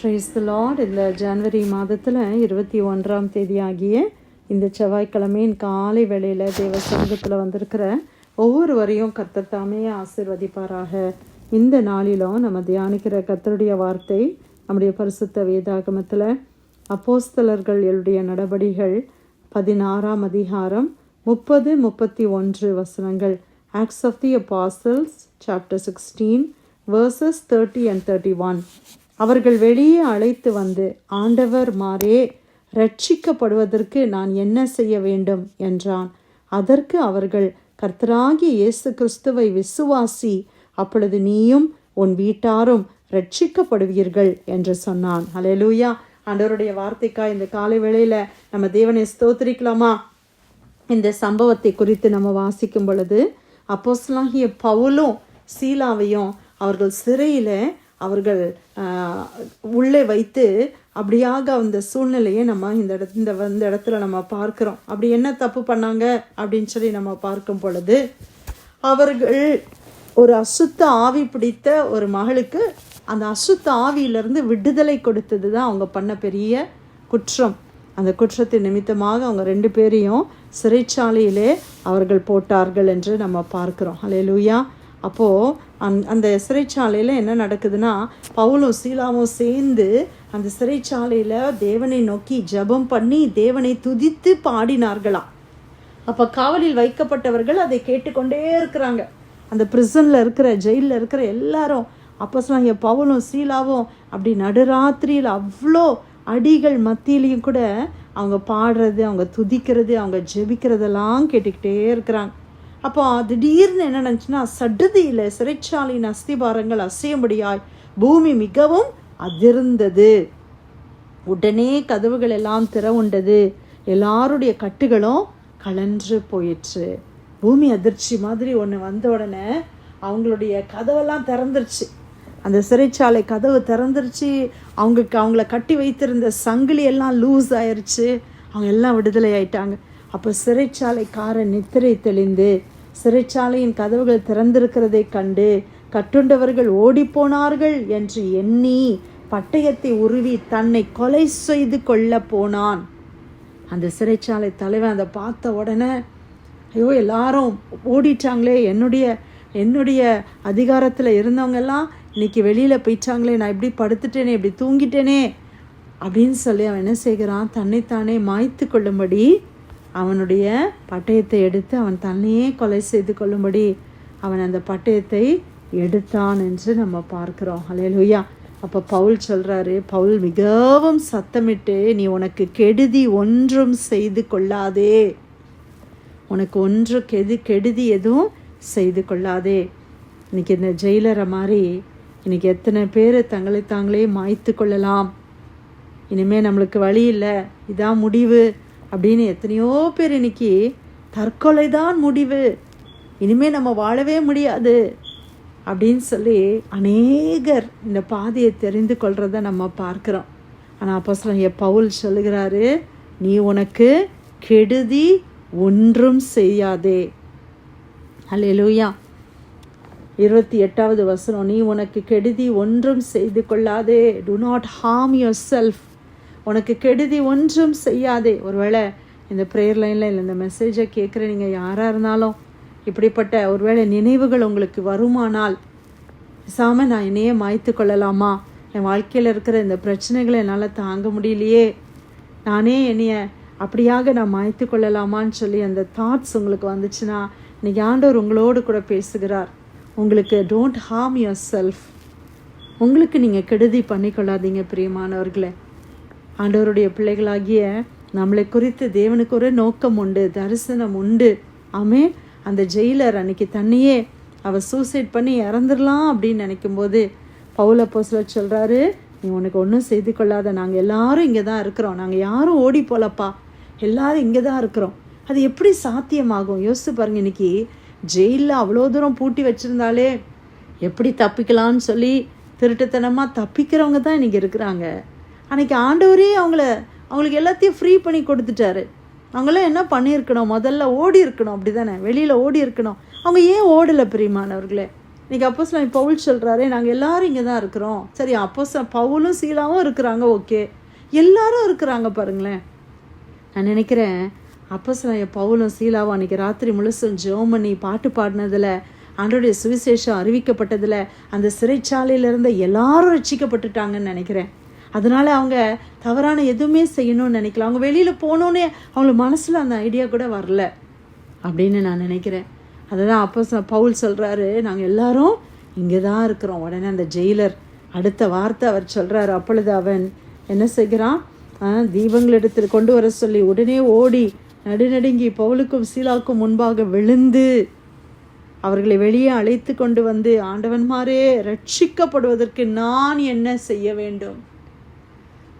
Price த Lord இந்த ஜனவரி மாதத்தில் இருபத்தி ஒன்றாம் தேதி ஆகிய இந்த செவ்வாய்க்கிழமையின் காலை வேளையில் தேவ சமூகத்தில் வந்திருக்கிற ஒவ்வொருவரையும் கர்த்தர் தாமே ஆசிர்வதிப்பாராக. இந்த நாளிலும் நம்ம தியானிக்கிற கர்த்தருடைய வார்த்தை நம்முடைய பரிசுத்த வேதாகமத்தில் அப்போஸ்தலர்கள் என்னுடைய நடபடிகள் பதினாறாம் அதிகாரம் முப்பது முப்பத்தி ஒன்று வசனங்கள். Acts of the Apostles chapter sixteen verses thirty and thirty one அவர்கள் வெளியே அழைத்து வந்து ஆண்டவர் மாறே ரட்சிக்கப்படுவதற்கு நான் என்ன செய்ய வேண்டும்? என்றான். அதற்கு அவர்கள் கர்த்தராகிய இயேசு கிறிஸ்துவை விசுவாசி அப்பொழுது நீயும் உன் வீட்டாரும் ரட்சிக்கப்படுவீர்கள் என்று சொன்னான். அலையலூயா ஆண்டவருடைய வார்த்தைக்காய் இந்த காலை வேளையில் நம்ம தேவனை ஸ்தோத்திரிக்கலாமா? இந்த சம்பவத்தை குறித்து நம்ம வாசிக்கும் பொழுது அப்போஸ்லாகிய பவுலும் சீலாவையும் அவர்கள் சிறையில் அவர்கள் உள்ளே வைத்து அப்படியாக அந்த சூழ்நிலையை நம்ம இந்த இட இந்த இந்த இடத்துல நம்ம பார்க்குறோம். அப்படி என்ன தப்பு பண்ணாங்க அப்படின்னு சொல்லி நம்ம பார்க்கும் பொழுது அவர்கள் ஒரு அசுத்த ஆவி பிடித்த ஒரு மகளுக்கு அந்த அசுத்த ஆவியிலிருந்து விடுதலை கொடுத்தது தான் அவங்க பண்ண பெரிய குற்றம். அந்த குற்றத்தின் நிமித்தமாக அவங்க ரெண்டு பேரையும் சிறைச்சாலையிலே அவர்கள் போட்டார்கள் என்று நம்ம பார்க்கிறோம். லூயா அப்போது அந் அந்த சிறைச்சாலையில் என்ன நடக்குதுன்னா பவுலும் சீலாவும் சேர்ந்து அந்த சிறைச்சாலையில் தேவனை நோக்கி ஜெபம் பண்ணி தேவனை துதித்து பாடினார்களாம். அப்போ காவலில் வைக்கப்பட்டவர்கள் அதை கேட்டுக்கொண்டே இருக்கிறாங்க. அந்த பிரிசனில் இருக்கிற ஜெயிலில் இருக்கிற எல்லாரும் அப்போ சொன்னாங்க பவுலும் சீலாவும் அப்படி நடுராத்திரியில் அவ்வளோ அடிகள் மத்தியிலையும் கூட அவங்க பாடுறது அவங்க துதிக்கிறது அவங்க ஜெபிக்கிறதெல்லாம் கேட்டுக்கிட்டே இருக்கிறாங்க. அப்போ திடீர்னு என்ன நினச்சுன்னா சடுதியில் சிறைச்சாலையின் அஸ்திபாரங்கள் அசையும்படியாய் பூமி மிகவும் அதிர்ந்தது. உடனே கதவுகள் எல்லாம் திறவுண்டது. எல்லாருடைய கட்டுகளும் கலன்று போயிடுச்சு பூமி அதிர்ச்சி மாதிரி ஒன்று வந்த உடனே அவங்களுடைய கதவெல்லாம் திறந்துருச்சு. அந்த சிறைச்சாலை கதவு திறந்துருச்சு. அவங்களுக்கு அவங்கள கட்டி வைத்திருந்த சங்கிலி எல்லாம் லூஸ் ஆயிடுச்சு அவங்க எல்லாம் விடுதலை ஆயிட்டாங்க. அப்போ சிறைச்சாலைக்காரன் நித்திரை தெளிந்து சிறைச்சாலையின் கதவுகள் திறந்திருக்கிறதை கண்டு கட்டுண்டவர்கள் ஓடிப்போனார்கள் என்று எண்ணி பட்டயத்தை உருவி தன்னை கொலை செய்து கொள்ள போனான். அந்த சிறைச்சாலை தலைவன் அதை பார்த்த உடனே ஐயோ எல்லாரும் ஓடிட்டாங்களே என்னுடைய என்னுடைய அதிகாரத்தில் இருந்தவங்கெல்லாம் இன்னைக்கு வெளியில் போயிட்டாங்களே நான் இப்படி படுத்துட்டேனே இப்படி தூங்கிட்டேனே அப்படின்னு சொல்லி அவன் என்ன செய்கிறான்? தன்னைத்தானே மாய்த்து கொள்ளும்படி அவனுடைய பட்டயத்தை எடுத்து அவன் தன்னையே கொலை செய்து கொள்ளும்படி அவன் அந்த பட்டயத்தை எடுத்தான் என்று நம்ம பார்க்குறோம். அலையலுயா அப்போ பவுல் சொல்கிறாரு பவுல் மிகவும் சத்தமிட்டு நீ உனக்கு கெடுதி ஒன்றும் செய்து கொள்ளாதே. உனக்கு ஒன்று கெது கெடுதி எதுவும் செய்து கொள்ளாதே. இன்னைக்கு இந்த ஜெயிலரை மாதிரி இன்னைக்கு எத்தனை பேர் தங்களை தாங்களே மாய்த்து கொள்ளலாம். இனிமேல் நம்மளுக்கு வழி இல்லை. இதான் முடிவு. அப்படின்னு எத்தனையோ பேர் இன்னைக்கு தற்கொலை தான் முடிவு. இனிமேல் நம்ம வாழவே முடியாது அப்படின்னு சொல்லி அநேகர் இந்த பாதையை தெரிந்து கொள்கிறத நம்ம பார்க்குறோம். ஆனால் அப்போ சொல்ல பவுல் சொல்லுகிறாரு நீ உனக்கு கெடுதி ஒன்றும் செய்யாதே. அல்லேலூயா இருபத்தி எட்டாவது வசனம் நீ உனக்கு கெடுதி ஒன்றும் செய்து கொள்ளாதே. Do not harm yourself உனக்கு கெடுதி ஒன்றும் செய்யாதே. ஒருவேளை இந்த ப்ரேயர் லைனில் இல்லை இந்த மெசேஜை கேட்குற நீங்கள் யாராக இருந்தாலும் இப்படிப்பட்ட ஒருவேளை நினைவுகள் உங்களுக்கு வருமானால் பேசாமல் நான் என்னையே மாய்த்து கொள்ளலாமா? என் வாழ்க்கையில் இருக்கிற இந்த பிரச்சனைகளை என்னால் தாங்க முடியலையே. நானே என்னைய அப்படியாக நான் மாய்த்து கொள்ளலாமான்னு சொல்லி அந்த தாட்ஸ் உங்களுக்கு வந்துச்சுன்னா இன்னைக்கு ஆண்டவர் உங்களோடு கூட பேசுகிறார். உங்களுக்கு டோன்ட் ஹார்ம் யுவர் செல்ஃப் உங்களுக்கு நீங்கள் கெடுதி பண்ணிக்கொள்ளாதீங்க பிரியமானவர்களே. ஆண்டவருடைய பிள்ளைகளாகிய நம்மளை குறித்து தேவனுக்கு ஒரு நோக்கம் உண்டு தரிசனம் உண்டு. ஆமே அந்த ஜெயிலர் அன்னைக்கு தன்னையே அவள் சூசைட் பண்ணி இறந்துடலாம் அப்படின்னு நினைக்கும்போது பவுல போஸ்ல சொல்கிறாரு நீ உனக்கு ஒன்றும் செய்து கொள்ளாத. நாங்கள் எல்லாரும் இங்கே தான் இருக்கிறோம். நாங்கள் யாரும் ஓடி போலப்பா. எல்லாரும் இங்கே தான் இருக்கிறோம். அது எப்படி சாத்தியமாகும்? யோசிச்சு பாருங்க இன்னைக்கு. ஜெயிலில் அவ்வளோ தூரம் பூட்டி வச்சுருந்தாலே எப்படி தப்பிக்கலாம்னு சொல்லி திருட்டுத்தனமாக தப்பிக்கிறவங்க தான் இன்றைக்கி இருக்கிறாங்க. அன்றைக்கி ஆண்டவரே அவங்கள அவங்களுக்கு எல்லாத்தையும் ஃப்ரீ பண்ணி கொடுத்துட்டாரு. அவங்களாம் என்ன பண்ணியிருக்கணும்? முதல்ல ஓடி இருக்கணும். அப்படி தானே வெளியில் ஓடி இருக்கணும். அவங்க ஏன் ஓடலை பிரியமானவர்களே? இன்னைக்கு அப்போ பவுல் சொல்கிறாரு நாங்கள் எல்லோரும் இங்கே தான் இருக்கிறோம். சரி அப்போ பவுலும் சீலாவும் இருக்கிறாங்க ஓகே. எல்லாரும் இருக்கிறாங்க பாருங்களேன். நான் நினைக்கிறேன் அப்போ பவுலும் சீலாவும் அன்றைக்கி ராத்திரி முழுசும் ஜெபம் பண்ணி பாட்டு பாடினதில் ஆண்டோடைய சுவிசேஷம் அறிவிக்கப்பட்டதில் அந்த சிறைச்சாலையில் இருந்த எல்லாரும் ரட்சிக்கப்பட்டுட்டாங்கன்னு நினைக்கிறேன். அதனால் அவங்க தவறான எதுவுமே செய்யணும்னு நினைக்கல. அவங்க வெளியில் போகணுன்னே அவங்களுக்கு மனசில் அந்த ஐடியா கூட வரல அப்படின்னு நான் நினைக்கிறேன். அதுதான் அப்போ பவுல் சொல்கிறாரு நாங்கள் எல்லாரும் இங்கே தான் இருக்கிறோம். உடனே அந்த ஜெயிலர் அடுத்த வார்த்தை அவர் சொல்கிறாரு அப்பொழுது அவன் என்ன செய்கிறான்? தீபங்கள் தீபங்களிடத்தில் கொண்டு வர சொல்லி உடனே ஓடி நடுநடுங்கி பவுலுக்கும் சீலாவுக்கும் முன்பாக விழுந்து அவர்களை வெளியே அழைத்து கொண்டு வந்து ஆண்டவன்மாரே ரட்சிக்கப்படுவதற்கு நான் என்ன செய்ய வேண்டும்?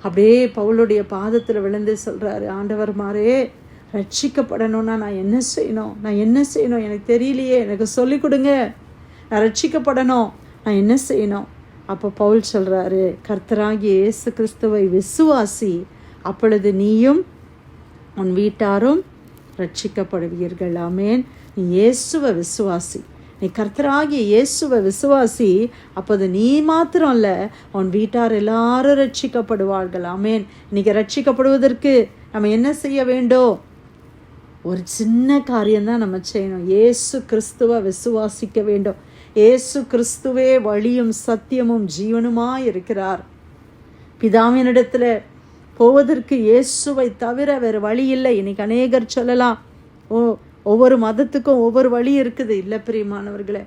அப்படியே பவுலுடைய பாதத்தில் விழுந்து சொல்கிறாரு ஆண்டவர்மாரே ரட்சிக்கப்படணும்னா நான் என்ன செய்யணும்? நான் என்ன செய்யணும்? எனக்கு தெரியலையே எனக்கு சொல்லிக் கொடுங்க. நான் ரட்சிக்கப்படணும். நான் என்ன செய்யணும்? அப்போ பவுல் சொல்கிறாரு கர்த்தராகி இயேசு கிறிஸ்துவை விசுவாசி அப்பொழுது நீயும் உன் வீட்டாரும் ரட்சிக்கப்படுவீர்கள். ஆமேன். நீ இயேசுவை விசுவாசி. நீ கர்த்தராகிய இயேசுவை விசுவாசி அப்போது நீ மாத்திரம் இல்லை உன் வீட்டார் எல்லாரும் ரட்சிக்கப்படுவார்கள் ஆமேன். இன்னைக்கு ரட்சிக்கப்படுவதற்கு நம்ம என்ன செய்ய வேண்டும்? ஒரு சின்ன காரியம்தான் நம்ம செய்யணும். ஏசு கிறிஸ்துவை விசுவாசிக்க வேண்டும். ஏசு கிறிஸ்துவே வழியும் சத்தியமும் ஜீவனுமாய் இருக்கிறார். பிதாவினிடத்தில் போவதற்கு இயேசுவை தவிர வேறு வழி இல்லை. இன்னைக்கு அநேகர் சொல்லலாம் ஓ ஒவ்வொரு மதத்துக்கும் ஒவ்வொரு வழி இருக்குது. இல்லை பிரியமானவர்களே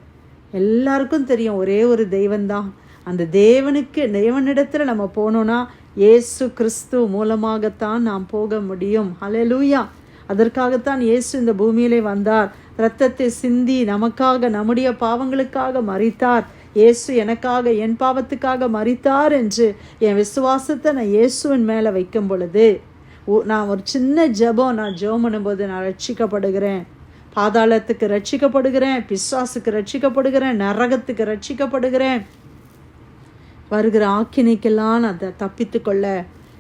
எல்லாருக்கும் தெரியும் ஒரே ஒரு தெய்வந்தான். அந்த தேவனுக்கு தேவனிடத்தில் நம்ம போனோம்னா இயேசு கிறிஸ்து மூலமாகத்தான் நாம் போக முடியும். ஹalleluya அதற்காகத்தான் இயேசு இந்த பூமியிலே வந்தார். இரத்தத்தை சிந்தி நமக்காக நம்முடைய பாவங்களுக்காக மறித்தார் இயேசு எனக்காக என் பாவத்துக்காக மறித்தார் என்று என் விசுவாசத்தை நான் இயேசுவின் மேலே வைக்கும் பொழுது நான் ஒரு சின்ன ஜெபம் நான் ஜெபம் பண்ணும்போது நான் ரட்சிக்கப்படுகிறேன். பாதாளத்துக்கு ரட்சிக்கப்படுகிறேன் பிசாசுக்கு ரட்சிக்கப்படுகிறேன் நரகத்துக்கு ரட்சிக்கப்படுகிறேன். வருகிற ஆக்கினைக்கெல்லாம் நான் அதை தப்பித்து கொள்ள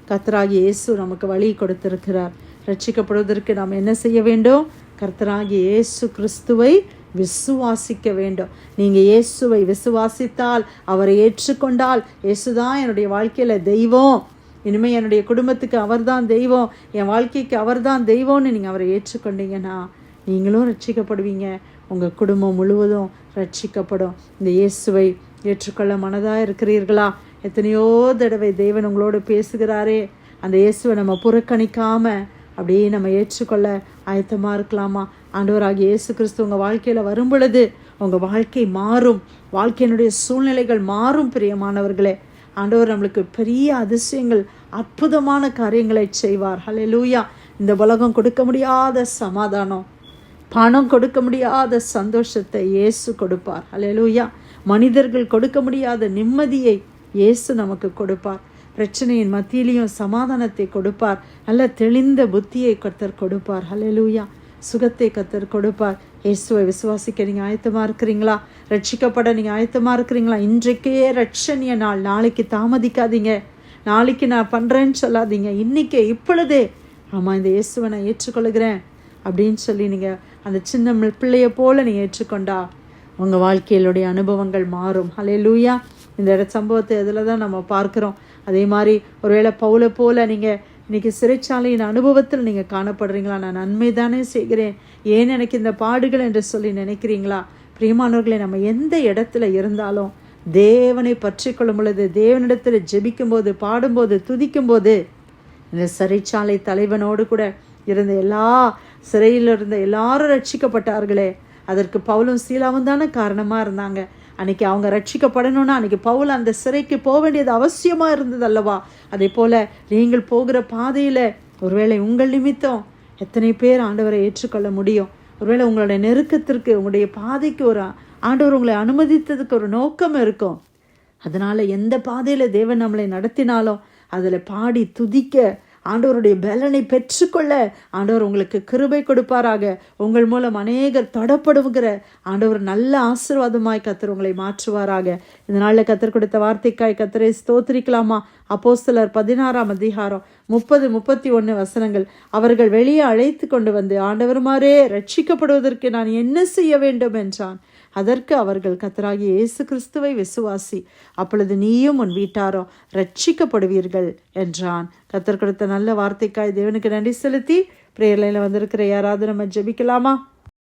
கர்த்தராகிய இயேசு நமக்கு வழி கொடுத்திருக்கிறார். ரட்சிக்கப்படுவதற்கு நாம் என்ன செய்ய வேண்டும்? கர்த்தராகி இயேசு கிறிஸ்துவை விசுவாசிக்க வேண்டும். நீங்கள் இயேசுவை விசுவாசித்தால் அவரை ஏற்றுக்கொண்டால் இயேசுதான் என்னுடைய வாழ்க்கையில் தெய்வம். இனிமேல் என்னுடைய குடும்பத்துக்கு அவர்தான் தெய்வம் என் வாழ்க்கைக்கு அவர்தான் தெய்வம்னு நீங்கள் அவரை ஏற்றுக்கொண்டீங்கன்னா நீங்களும் ரட்சிக்கப்படுவீங்க. உங்கள் குடும்பம் முழுவதும் ரட்சிக்கப்படும். இந்த இயேசுவை ஏற்றுக்கொள்ள மனதாக இருக்கிறீர்களா? எத்தனையோ தடவை தேவன் உங்களோடு பேசுகிறாரே. அந்த இயேசுவை நம்ம புறக்கணிக்காமல் அப்படியே நம்ம ஏற்றுக்கொள்ள ஆயத்தமாக இருக்கலாமா? ஆண்டவராகிய இயேசு கிறிஸ்து உங்கள் வாழ்க்கையில் வரும் பொழுது உங்கள் வாழ்க்கை மாறும். வாழ்க்கையினுடைய சூழ்நிலைகள் மாறும் பிரியமானவர்களே. ஆண்டவர் நம்மளுக்கு பெரிய அதிசயங்கள் அற்புதமான காரியங்களை செய்வார். ஹலெலூயா இந்த உலகம் கொடுக்க முடியாத சமாதானம் பணம் கொடுக்க முடியாத சந்தோஷத்தை இயேசு கொடுப்பார். ஹலெலூயா மனிதர்கள் கொடுக்க முடியாத நிம்மதியை இயேசு நமக்கு கொடுப்பார். பிரச்சனையின் மத்தியிலையும் சமாதானத்தை கொடுப்பார். நல்ல தெளிந்த புத்தியை கத்தர் கொடுப்பார். ஹலெலூயா சுகத்தை கத்தர் கொடுப்பார். இயேசுவை விசுவாசிக்க நீங்கள் ஆயத்தமாக இருக்கிறீங்களா? ரட்சிக்கப்பட நீங்கள் ஆயத்தமாக இருக்கிறீங்களா? இன்றைக்கே ரட்சணிய நாள். நாளைக்கு தாமதிக்காதீங்க. நாளைக்கு நான் பண்ணுறேன்னு சொல்லாதீங்க. இன்னைக்கே இப்பொழுதே. ஆமாம் இந்த இயேசுவை நான் ஏற்றுக்கொள்கிறேன். அப்படின்னு சொல்லி நீங்கள் அந்த சின்ன பிள்ளைய போல நீங்கள் ஏற்றுக்கொண்டா. உங்கள் வாழ்க்கையிலுடைய அனுபவங்கள் மாறும். ஹalleluya இந்த இட சம்பவத்தை இதில் தான் நம்ம பார்க்குறோம்? அதே மாதிரி ஒருவேளை பவுலை போல் நீங்கள் இன்றைக்கி சிறைச்சாலையின் அனுபவத்தில் நீங்கள் காணப்படுறீங்களா? நான் நன்மை தானே செய்கிறேன். ஏன் எனக்கு இந்த பாடுகள் என்று சொல்லி நினைக்கிறீங்களா? பிரியமானவர்களே நம்ம எந்த இடத்துல இருந்தாலும் தேவனை பற்றி கொள்ளும் பொழுது தேவனிடத்தில் ஜெபிக்கும்போது பாடும்போது துதிக்கும்போது இந்த சிறைச்சாலை தலைவனோடு கூட இருந்த எல்லா சிறையில் இருந்த எல்லாரும் ரட்சிக்கப்பட்டார்களே. அதற்கு பவுலும் சீலாவும் தானே காரணமாக இருந்தாங்க. அன்னைக்கு அவங்க ரட்சிக்கப்படணும்னா அன்னைக்கு பவுல் அந்த சிறைக்கு போக வேண்டியது அவசியமாக இருந்தது அல்லவா? அதே போல் நீங்கள் போகிற பாதையில் ஒருவேளை உங்கள் நிமித்தம் எத்தனை பேர் ஆண்டவரை ஏற்றுக்கொள்ள முடியும்? ஒருவேளை உங்களுடைய நெருக்கத்திற்கு உங்களுடைய பாதைக்கு ஒரு ஆண்டவர் உங்களை அனுமதித்ததுக்கு ஒரு நோக்கம் இருக்கும். அதனால் எந்த பாதையில் தேவன் நம்மளை நடத்தினாலும் அதில் பாடி துதிக்க ஆண்டவருடைய பலனை பெற்றுக்கொள்ள ஆண்டவர் உங்களுக்கு கிருபை கொடுப்பாராக. உங்கள் மூலம் அநேகர் தொடப்படுகிற ஆண்டவர் நல்ல ஆசீர்வாதமாய் கத்தர் உங்களை மாற்றுவாராக. இதனால கத்தர் கொடுத்த வார்த்தைக்காய் கத்தரை ஸ்தோத்திரிக்கலாமா? அப்போ சிலர் பதினாறாம் அதிகாரம் முப்பது முப்பத்தி ஒன்று வசனங்கள். அவர்கள் வெளியே அழைத்து கொண்டு வந்து ஆண்டவருமாரே ரட்சிக்கப்படுவதற்கு நான் என்ன செய்ய வேண்டும்? என்றான். அதற்கு அவர்கள் கத்தராகி இயேசு கிறிஸ்துவை விசுவாசி. அப்பொழுது நீயும் உன் வீட்டாரோ ரட்சிக்கப்படுவீர்கள் என்றான். கத்தர் கொடுத்த நல்ல வார்த்தைக்காய் தேவனுக்கு நன்றி செலுத்தி பிரேயர்லையில் வந்திருக்கிற யாராவது நம்ம ஜெபிக்கலாமா?